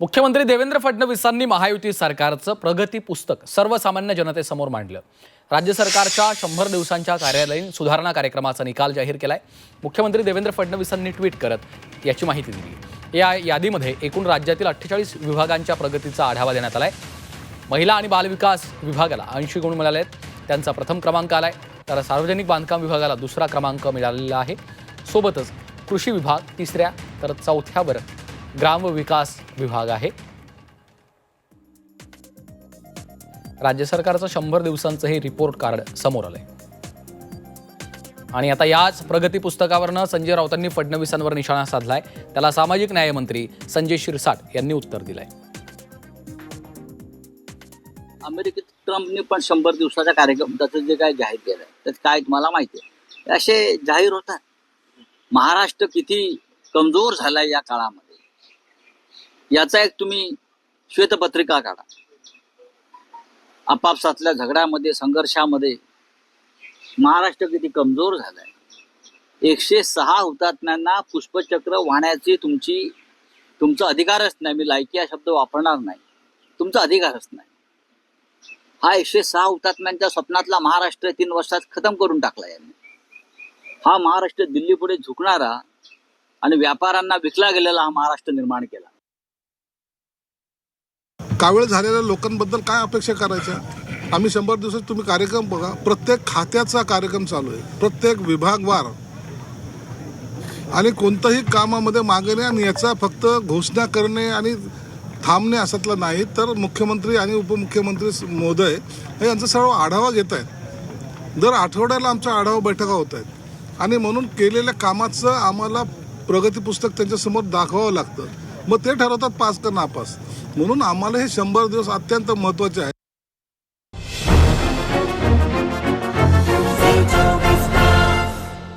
मुख्यमंत्री देवेंद्र फडणवीसांनी महायुती सरकारचं प्रगती पुस्तक सर्वसामान्य जनतेसमोर मांडलं. राज्य सरकारच्या शंभर दिवसांच्या कार्यालयीन सुधारणा कार्यक्रमाचा निकाल जाहीर केलाय. मुख्यमंत्री देवेंद्र फडणवीसांनी ट्विट करत याची माहिती दिली. या यादीमध्ये एकूण राज्यातील अठ्ठेचाळीस विभागांच्या प्रगतीचा आढावा देण्यात आलाय. महिला आणि बालविकास विभागाला ऐंशी गुण मिळाले आहेत. त्यांचा प्रथम क्रमांक आलाय. तर सार्वजनिक बांधकाम विभागाला दुसरा क्रमांक मिळालेला आहे. सोबतच कृषी विभाग तिसऱ्या तर चौथ्यावर ग्रामविकास विभाग आहे. राज्य सरकारचं शंभर दिवसांचं हे रिपोर्ट कार्ड समोर आलंय. आणि आता याच प्रगती पुस्तकावरनं संजय राऊतांनी फडणवीसांवर निशाणा साधलाय. त्याला सामाजिक न्यायमंत्री संजय शिरसाट यांनी उत्तर दिलंय. अमेरिकेत ट्रम्पने पण शंभर दिवसाचा कार्यक्रम त्याचं जे काय जाहीर केलं त्यात काय तुम्हाला माहिती आहे? असे जाहीर होतात. महाराष्ट्र किती कमजोर झालाय या काळामध्ये? याचा एक तुम्ही श्वेतपत्रिका काढा. आपापसातल्या झगड्यामध्ये संघर्षामध्ये महाराष्ट्र किती कमजोर झालाय. एकशे सहा हुतात्म्यांना पुष्पचक्र वाहण्याची तुमची तुमचा अधिकारच नाही. मी लायकी हा शब्द वापरणार नाही. तुमचा अधिकारच नाही. हा एकशे सहा हुतात्म्यांच्या स्वप्नातला महाराष्ट्र तीन वर्षात खतम करून टाकला यांनी. हा महाराष्ट्र दिल्ली पुढे झुकणारा आणि व्यापाऱ्यांना विकला गेलेला हा महाराष्ट्र निर्माण केला. कावळ झालेल्या लोकांबद्दल काय अपेक्षा करायच्या? आम्ही शंभर दिवसात तुम्ही कार्यक्रम बघा. प्रत्येक खात्याचा कार्यक्रम चालू आहे. प्रत्येक विभागवार आणि कोणत्याही कामामध्ये मागणे आणि याचा फक्त घोषणा करणे आणि थांबणे असातलं नाही. तर मुख्यमंत्री आणि उपमुख्यमंत्री मोदय महोदय हे यांचा सर्व आढावा घेत आहेत. दर आठवड्याला आमच्या आढावा बैठका होत आहेत. आणि म्हणून केलेल्या कामाचं आम्हाला प्रगती पुस्तक त्यांच्यासमोर दाखवावं लागतं. मग ते ठरवतात पास का नापास म्हणून आम्हाला हे शंभर दिवस अत्यंत महत्त्वाचे आहे.